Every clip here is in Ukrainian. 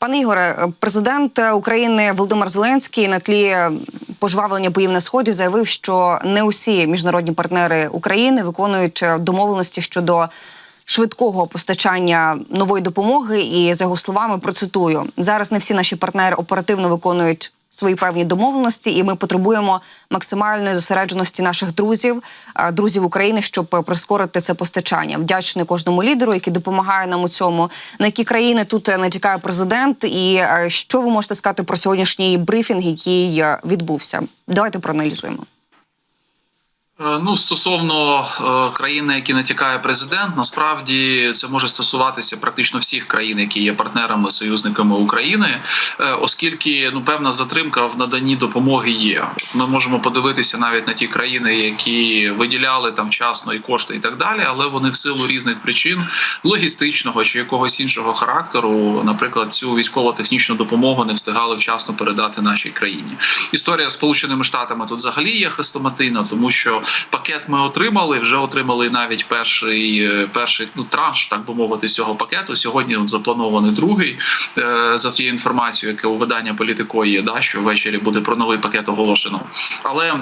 Пане Ігоре, президент України Володимир Зеленський на тлі пожвавлення боїв на сході заявив, що не усі міжнародні партнери України виконують домовленості щодо швидкого постачання нової допомоги. І за його словами процитую зараз. Не всі наші партнери оперативно виконують. Свої певні домовленості, і ми потребуємо максимальної зосередженості наших друзів, е, друзів України, щоб прискорити це постачання. Вдячний кожному лідеру, який допомагає нам у цьому. На які країни тут е, натякає президент, і е, що ви можете сказати про сьогоднішній брифінг, який відбувся? Давайте проаналізуємо. Е, Ну, стосовно е, країни, які натякає президент, насправді це може стосуватися практично всіх країн, які є партнерами союзниками України, е, оскільки ну певна затримка в наданні допомоги є. Ми можемо подивитися навіть на ті країни, які виділяли там вчасно і кошти, і так далі, але вони в силу різних причин логістичного чи якогось іншого характеру, наприклад, цю військово-технічну допомогу не встигали вчасно передати нашій країні. Історія з сполученими штатами тут взагалі є хрестоматийна, тому що пакет ми отримали. Вже отримали навіть перший е, перший ну транш, так би мовити, цього пакету. Сьогодні запланований другий е, за тією інформацією, яке у видання політико є, да що ввечері буде про новий пакет оголошено, але.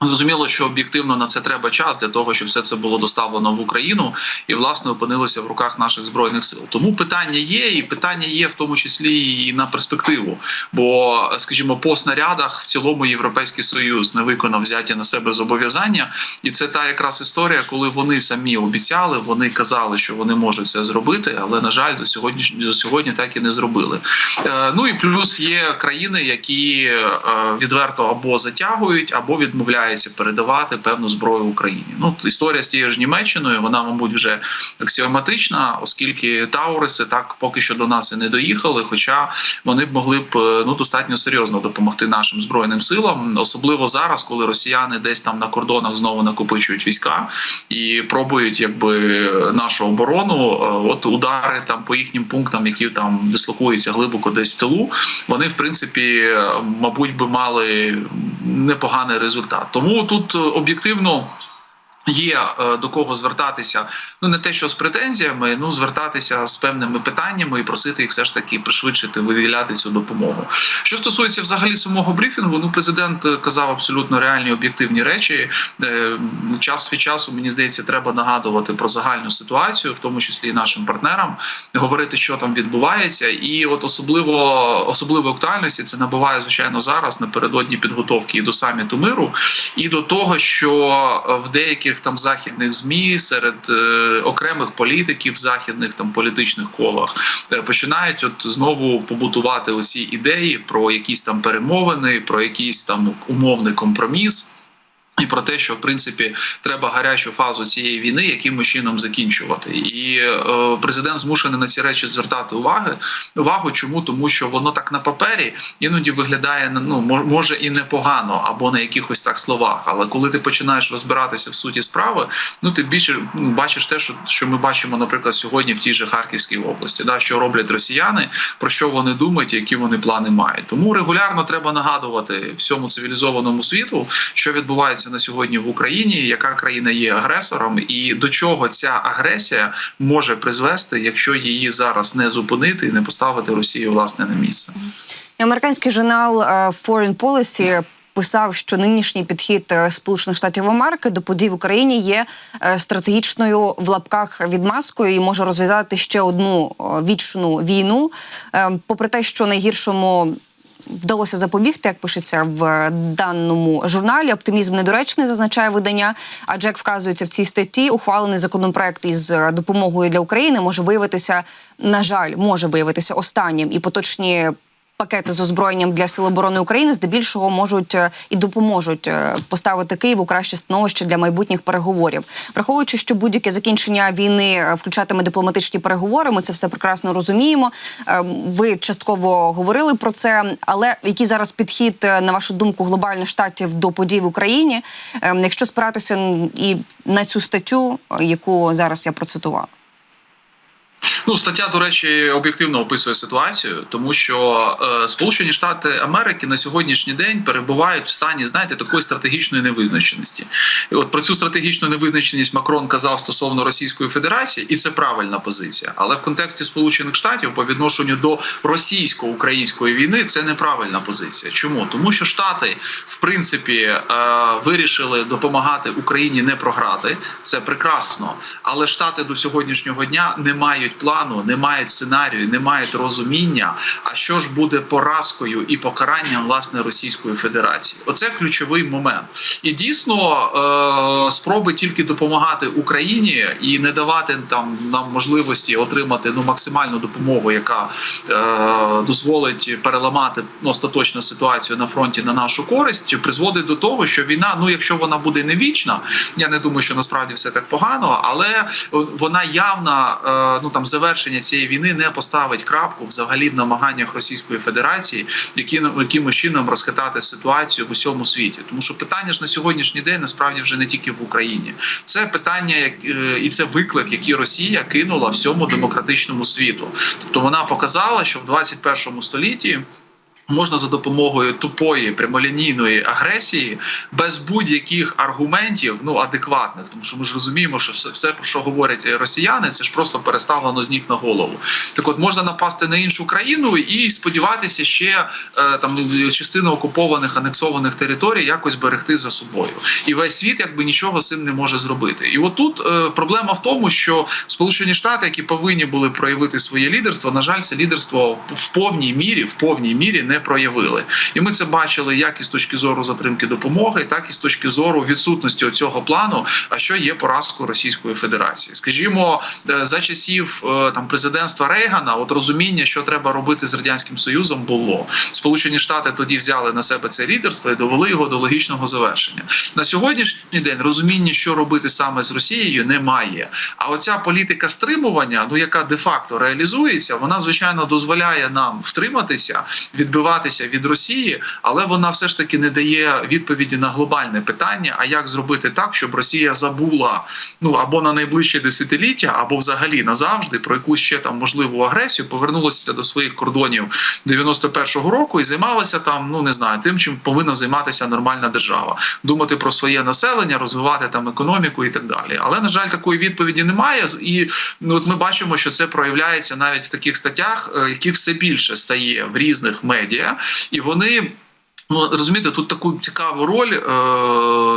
Зрозуміло, що об'єктивно на це треба час для того, щоб все це було доставлено в Україну і власне опинилося в руках наших збройних сил. Тому питання є, і питання є в тому числі і на перспективу. Бо, скажімо, по снарядах в цілому європейський союз не виконав взяті на себе зобов'язання, і це та якраз історія, коли вони самі обіцяли, вони казали, що вони можуть це зробити, але на жаль, до сьогодні до сьогодні так і не зробили. Е, ну і плюс є країни, які е, відверто або затягують, або відмовляють передавати певну зброю Україні. Ну історія з тією ж Німеччиною, вона, мабуть, вже аксіоматична, оскільки Тауриси так поки що до нас і не доїхали. Хоча вони б могли б ну достатньо серйозно допомогти нашим збройним силам, особливо зараз, коли росіяни десь там на кордонах знову накопичують війська і пробують, якби нашу оборону, от удари там по їхнім пунктам, які там дислокуються глибоко десь в тилу, вони в принципі, мабуть, би мали непоганий результат. Тому тут об'єктивно. Є до кого звертатися, ну не те, що з претензіями, ну звертатися з певними питаннями і просити їх все ж таки пришвидшити виділяти цю допомогу. Що стосується взагалі самого брифінгу, ну президент казав абсолютно реальні об'єктивні речі. Час від часу мені здається, треба нагадувати про загальну ситуацію, в тому числі і нашим партнерам, говорити, що там відбувається, і от особливо особливо актуальності це набуває звичайно зараз напередодні підготовки і до саміту миру, і до того, що в деяких там західних змі серед е, окремих політиків в західних там політичних колах е, починають от знову побутувати оці ідеї про якісь там перемовини, про якийсь там умовний компроміс. І про те, що в принципі треба гарячу фазу цієї війни якимось чином закінчувати, і е, президент змушений на ці речі звертати уваги. Увагу, чому тому, що воно так на папері іноді виглядає ну може і непогано, або на якихось так словах. Але коли ти починаєш розбиратися в суті справи, ну ти більше ну, бачиш те, що що ми бачимо, наприклад, сьогодні в тій же Харківській області, да що роблять росіяни, про що вони думають, які вони плани мають. Тому регулярно треба нагадувати всьому цивілізованому світу, що відбувається на сьогодні в Україні, яка країна є агресором, і до чого ця агресія може призвести, якщо її зараз не зупинити і не поставити Росію власне на місце. Американський журнал Foreign Policy Писав, що нинішній підхід Сполучених Штатів Америки до подій в Україні є стратегічною в лапках відмазкою і може розв'язати ще одну вічну війну, попри те, що найгіршому вдалося запобігти, як пишеться в даному журналі. Оптимізм недоречний, зазначає видання. Адже як вказується в цій статті, ухвалений законопроект із допомогою для України може виявитися, на жаль, може виявитися останнім і поточні. Пакети з озброєнням для сил оборони України здебільшого можуть і допоможуть поставити Київ у краще становище для майбутніх переговорів, враховуючи, що будь-яке закінчення війни включатиме дипломатичні переговори. Ми це все прекрасно розуміємо. Ви частково говорили про це, але який зараз підхід на вашу думку глобальних штатів до подій в Україні, якщо спиратися і на цю статтю, яку зараз я процитувала? Ну, стаття, до речі, об'єктивно описує ситуацію, тому що е, Сполучені Штати Америки на сьогоднішній день перебувають в стані, знаєте, такої стратегічної невизначеності. І от про цю стратегічну невизначеність Макрон казав стосовно Російської Федерації, і це правильна позиція. Але в контексті Сполучених Штатів по відношенню до російсько-української війни це неправильна позиція. Чому? Тому що Штати, в принципі, е, вирішили допомагати Україні не програти. Це прекрасно. Але Штати до сьогоднішнього дня не мають плану, не мають сценарію, не мають розуміння. А що ж буде поразкою і покаранням власне Російської Федерації? Оце ключовий момент. І дійсно е, спроби тільки допомагати Україні і не давати там нам можливості отримати ну максимальну допомогу, яка е, дозволить переламати ну, остаточну ситуацію на фронті на нашу користь, призводить до того, що війна, ну якщо вона буде не вічна, я не думаю, що насправді все так погано, але вона явно е, ну там завершення цієї війни не поставить крапку взагалі в намаганнях Російської Федерації, які якимось чином розхитати ситуацію в усьому світі, тому що питання ж на сьогоднішній день насправді вже не тільки в Україні, це питання е, і це виклик, який Росія кинула всьому демократичному світу. Тобто вона показала, що в 21 столітті. Можна за допомогою тупої прямолінійної агресії без будь-яких аргументів, ну адекватних, тому що ми ж розуміємо, що все, все про що говорять росіяни, це ж просто переставлено з ніг на голову. Так, от можна напасти на іншу країну і сподіватися ще е, там частину окупованих анексованих територій якось берегти за собою. І весь світ якби нічого з цим не може зробити. І отут е, проблема в тому, що Сполучені Штати, які повинні були проявити своє лідерство, на жаль, це лідерство в повній мірі, в повній мірі не проявили. І ми це бачили як із точки зору затримки допомоги, так і з точки зору відсутності цього плану. А що є поразкою Російської Федерації? Скажімо, е, за часів е, там президентства Рейгана, от розуміння, що треба робити з радянським союзом, було Сполучені Штати тоді взяли на себе це лідерство і довели його до логічного завершення. На сьогоднішній день розуміння, що робити саме з Росією, немає. А оця політика стримування, ну яка де-факто реалізується, вона звичайно дозволяє нам втриматися, відбиватися від Росії, але вона все ж таки не дає відповіді на глобальне питання: а як зробити так, щоб Росія забула ну або на найближче десятиліття, або взагалі назавжди про якусь ще там можливу агресію, повернулася до своїх кордонів 91-го року і займалася там, ну не знаю, тим, чим повинна займатися нормальна держава, думати про своє населення, розвивати там економіку і так далі. Але на жаль, такої відповіді немає. І ну от ми бачимо, що це проявляється навіть в таких статтях, е, які все більше стає в різних медіа, і вони. Ну розумієте, тут таку цікаву роль е,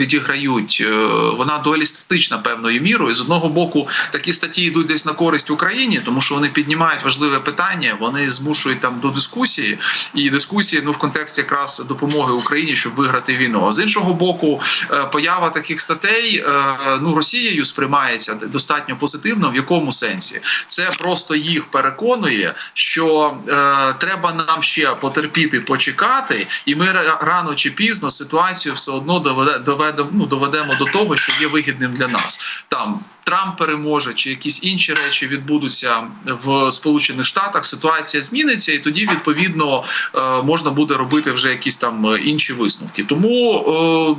відіграють. Е, вона дуалістична певною мірою. З одного боку, такі статті йдуть десь на користь Україні, тому що вони піднімають важливе питання, вони змушують там до дискусії, і дискусії ну в контексті якраз допомоги Україні, щоб виграти війну. А з іншого боку, е, поява таких статей е, ну Росією сприймається достатньо позитивно. В якому сенсі це просто їх переконує, що е, треба нам ще потерпіти, почекати, і ми ра- рано чи пізно ситуацію все одно доведе, ну, доведемо до того, що є вигідним для нас. Там Трамп переможе, чи якісь інші речі відбудуться в Сполучених Штатах. Ситуація зміниться, і тоді відповідно е, можна буде робити вже якісь там е, інші висновки. Тому.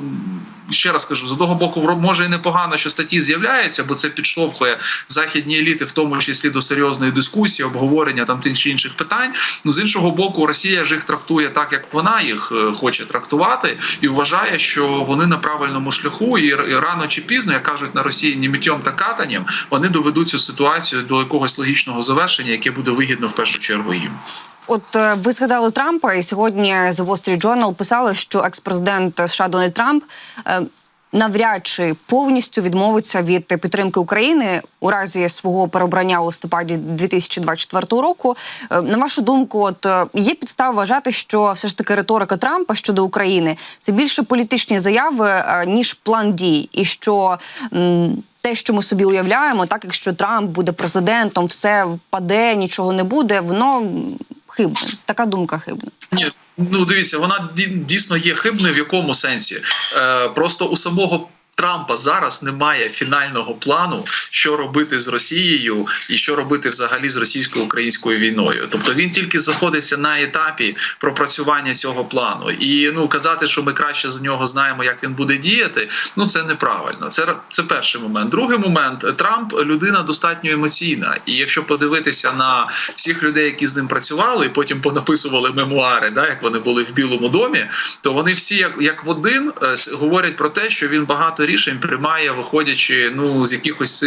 Ще раз кажу, з одного боку, може і непогано, що статті з'являються, бо це підштовхує західні еліти, в тому числі до серйозної дискусії, обговорення там тих чи інших питань. Ну з іншого боку, Росія ж їх трактує так, як вона їх е, хоче трактувати, і вважає, що вони на правильному шляху, і рано чи пізно, як кажуть на Росії, ні миттєм та катанням, вони доведуть цю ситуацію до якогось логічного завершення, яке буде вигідно в першу чергу їм. От е, ви згадали Трампа, і сьогодні The Wall Street Journal писали, що екс-президент США Дональд Трамп е, навряд чи повністю відмовиться від підтримки України у разі свого переобрання у листопаді 2024 року. Е, На вашу думку, от є підстава вважати, що все ж таки риторика Трампа щодо України це більше політичні заяви ніж план дій, і що. те, що ми собі уявляємо, так якщо Трамп буде президентом, все впаде, нічого не буде, воно м, хибне. Така думка хибна. Ні, ну дивіться, вона дійсно є хибною в якому сенсі. Е, просто у самого Трампа зараз немає фінального плану, що робити з Росією і що робити взагалі з російсько-українською війною. Тобто він тільки знаходиться на етапі пропрацювання цього плану. І ну казати, що ми краще з нього знаємо, як він буде діяти. Ну це неправильно. Це це перший момент. Другий момент Трамп людина достатньо емоційна. І якщо подивитися на всіх людей, які з ним працювали, і потім понаписували мемуари, да як вони були в Білому домі, то вони всі як, як в один е, говорять про те, що він багато рішень приймає, виходячи ну з якихось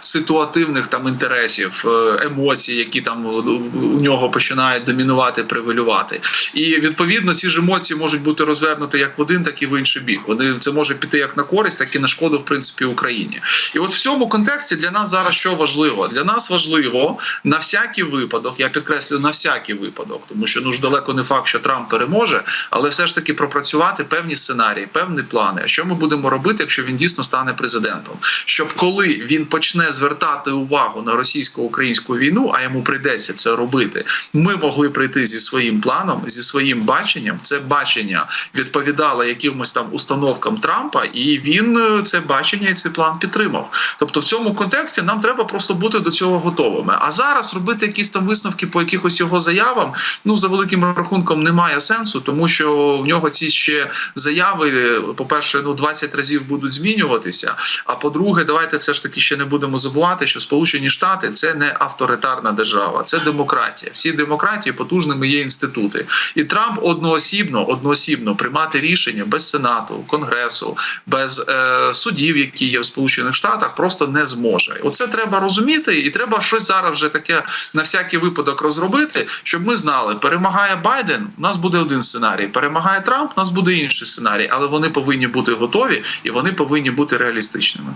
ситуативних там інтересів, е, емоцій, які там у нього починають домінувати, превалювати. І відповідно ці ж емоції можуть бути розвернуті як в один, так і в інший бік. Вони це може піти як на користь, так і на шкоду, в принципі, Україні. І от в цьому контексті для нас зараз що важливо? Для нас важливо на всякий випадок, я підкреслю на всякий випадок, тому що ну ж далеко не факт, що Трамп переможе, але все ж таки пропрацювати певні сценарії, певні плани. А що ми будемо робити, якщо він дійсно стане президентом? Щоб коли він почне звертати увагу на російсько-українську війну, а йому прийдеться це робити, ми могли прийти зі своїм планом, зі своїм баченням. Це бачення відповідало якимось там установкам Трампа, і він е, це бачення і цей план підтримав. Тобто, в цьому контексті нам треба просто бути до цього готовими. А зараз робити якісь там висновки по якихось його заявам, ну за великим рахунком немає сенсу, тому що в нього ці ще заяви, е, по-перше, ну 20 разів будуть змінюватися. А по-друге, давайте все ж таки ще не будемо забувати, що Сполучені Штати це не авторитарна держава, це демократія. Всі демократії потужними є інститути. І Трамп одноосібно, одноосібно приймати рішення без сенату, конгресу, без е, судів, які є в Сполучених Штатах, просто не зможе. Оце треба розуміти, і треба щось зараз вже таке на всякий випадок розробити, щоб ми знали, перемагає Байден, у нас буде один сценарій, перемагає Трамп, у нас буде інший сценарій, але вони повинні бути готові і вони повинні бути реалістичними.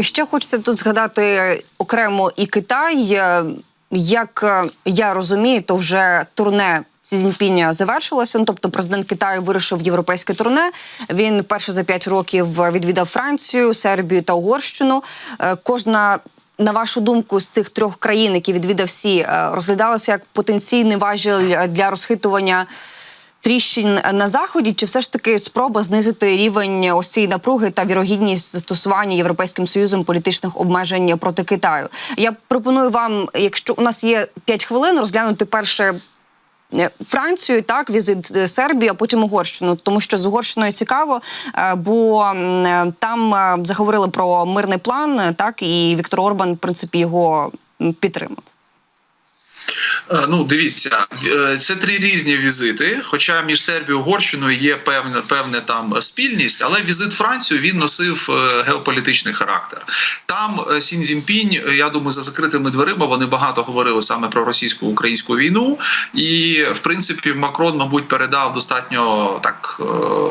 Ще хочеться тут згадати окремо і Китай. Е, Як е, я розумію, то вже турне Сі завершилося. Ну, тобто, президент Китаю вирушив в європейське турне. Він вперше за п'ять років відвідав Францію, Сербію та Угорщину. Е, Кожна. На вашу думку, з цих трьох країн, які відвідав всі, розглядалася як потенційний важіль для розхитування тріщин на заході, чи все ж таки спроба знизити рівень ось цієї напруги та вірогідність застосування європейським союзом політичних обмежень проти Китаю? Я пропоную вам, якщо у нас є 5 хвилин, розглянути перше. е, Францію, так, візит е, Сербії, а потім Угорщину, тому що з Угорщиною цікаво, е, бо там заговорили про мирний план, так і Віктор Орбан, в принципі, його підтримав. Е, Ну, дивіться, е, це три різні візити. Хоча між Сербією і Угорщиною є певна певна там спільність, але візит Францію він носив е, геополітичний характер. Там Сін Цзіньпінь, я думаю, за закритими дверима вони багато говорили саме про російсько-українську війну. І в принципі, Макрон, мабуть, передав достатньо так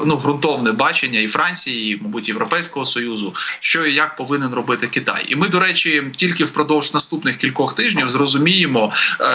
ну ґрунтовне бачення і Франції, і, мабуть, Європейського союзу, що і як повинен робити Китай. І ми, до речі, тільки впродовж наступних кількох тижнів зрозуміємо,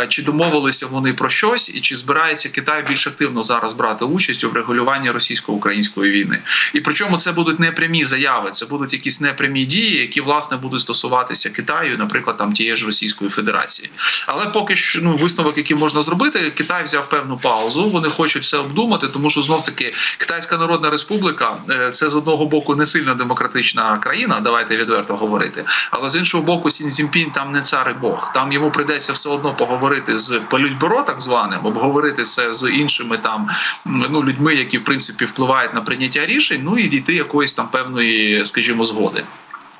чи домовилися вони про щось, і чи збирається Китай більш активно зараз брати участь у врегулюванні російсько-української війни. І причому це будуть не прямі заяви, це будуть якісь непрямі дії, які власне будуть стосуватися Китаю, наприклад, там тієї ж Російської Федерації. Але поки що ну висновок, який можна зробити, Китай взяв певну паузу. Вони хочуть все обдумати, тому що знов таки Китайська Народна Республіка е, це з одного боку не сильно демократична країна. Давайте відверто говорити. Але з іншого боку, Сін там не цар і Бог. Там йому прийдеться все одно поговорити з політбюро, так званим, обговорити це з іншими там ну людьми, які в принципі впливають на прийняття рішень. Ну і дійти якоїсь там певної, скажімо, згоди.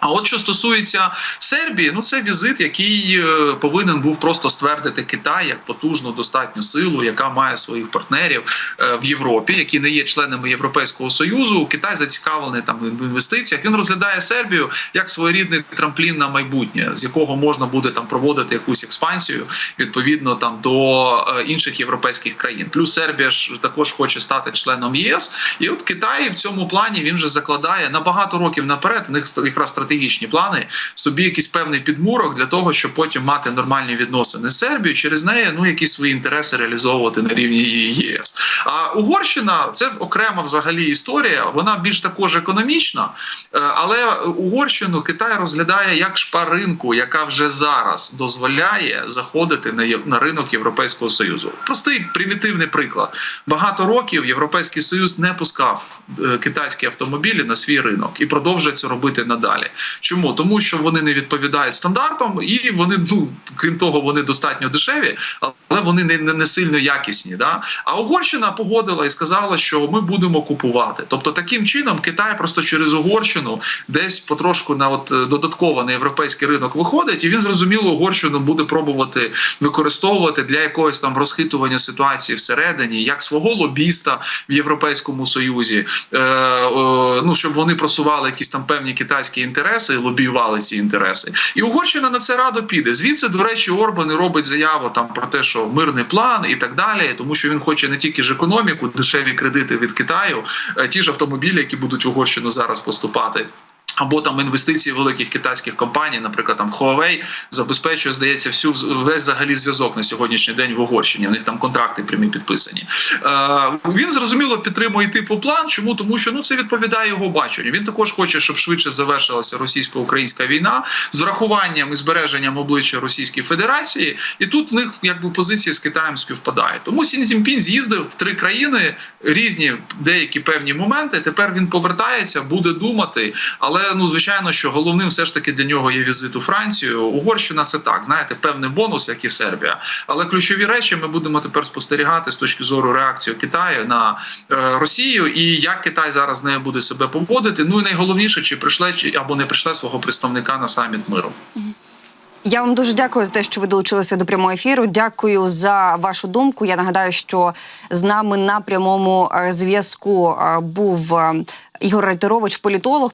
А от що стосується Сербії, ну це візит, який е, повинен був просто ствердити Китай як потужну достатню силу, яка має своїх партнерів е, в Європі, які не є членами Європейського союзу. Китай зацікавлений там в інвестиціях. Він розглядає Сербію як своєрідний трамплін на майбутнє, з якого можна буде там проводити якусь експансію відповідно там до е, інших європейських країн. Плюс Сербія ж також хоче стати членом ЄС. І от Китай в цьому плані він вже закладає на багато років наперед. У них якраз стратегічна стратегічні плани, собі якийсь певний підмурок для того, щоб потім мати нормальні відносини з Сербією, через неї ну якісь свої інтереси реалізовувати на рівні ЄС. А Угорщина це окрема взагалі історія. Вона більш також економічна, е, але Угорщину Китай розглядає як шпаринку, яка вже зараз дозволяє заходити на ринок Європейського союзу. Простий примітивний приклад. Багато років Європейський Союз не пускав е, китайські автомобілі на свій ринок і продовжує це робити надалі. Чому? Тому що вони не відповідають стандартам, і вони, ну крім того, вони достатньо дешеві, але вони не, не, не сильно якісні. Да? А Угорщина погодила і сказала, що ми будемо купувати. Тобто, таким чином Китай просто через Угорщину десь потрошку на от додатково на європейський ринок виходить, і він зрозуміло Угорщину буде пробувати використовувати для якогось там розхитування ситуації всередині, як свого лобіста в Європейському Союзі, е, е, ну щоб вони просували якісь там певні китайські інтереси, і лобіювали ці інтереси. І Угорщина на це радо піде. Звідси, до речі, Орбан і робить заяву там про те, що мирний план і так далі, тому що він хоче не тільки ж економіку, дешеві кредити від Китаю, е, ті ж автомобілі, які будуть в Угорщину зараз поступати. Або там інвестиції великих китайських компаній, наприклад, там Huawei, забезпечує, здається, всю весь взагалі зв'язок на сьогоднішній день в Угорщині. У них там контракти прямі підписані. Е, він зрозуміло підтримує типу план. Чому тому, що ну це відповідає його баченню. Він також хоче, щоб швидше завершилася російсько-українська війна з врахуванням і збереженням обличчя Російської Федерації. І тут в них якби позиції з Китаєм співпадають. Тому Сін Цзіньпін з'їздив в три країни різні деякі певні моменти. Тепер він повертається, буде думати. Але ну звичайно, що головним все ж таки для нього є візит у Францію. Угорщина це так, знаєте, певний бонус, як і Сербія. Але ключові речі ми будемо тепер спостерігати з точки зору реакції Китаю на е, Росію і як Китай зараз з нею буде себе поводити. Ну і найголовніше, чи прийшле чи або не прийшле свого представника на саміт миру. Я вам дуже дякую за те, що ви долучилися до прямого ефіру. Дякую за вашу думку. Я нагадаю, що з нами на прямому е, зв'язку е, був Ігор Райтерович, політолог.